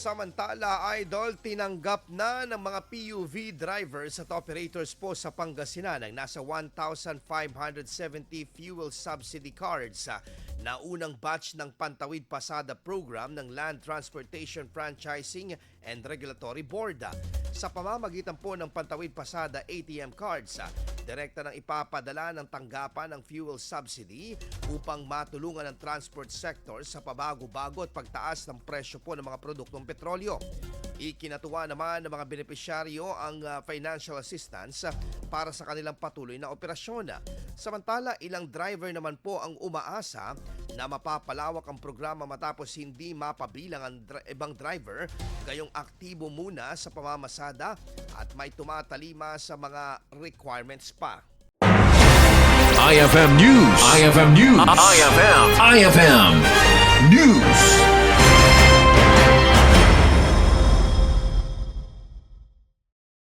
Samantala, Idol, tinanggap na ng mga PUV drivers at operators po sa Pangasinan ang nasa 1,570 fuel subsidy cards sa naunang batch ng Pantawid Pasada program ng Land Transportation Franchising and Regulatory Board. Sa pamamagitan po ng Pantawid Pasada ATM cards, direkta nang ipapadala ng tanggapan ng fuel subsidy upang matulungan ang transport sector sa pabago-bago at pagtaas ng presyo po ng mga produktong petrolyo. Ikinatuwa naman ng mga benepisyaryo ang ah, financial assistance para sa kanilang patuloy na operasyon. Samantala, ilang driver naman po ang umaasa na mapapalawak ang programa matapos hindi mapabilang ang dri- ibang driver gayong aktibo muna sa pamamasada at may tumatalima sa mga requirements pa. IFM News. IFM News. IFM. IFM News.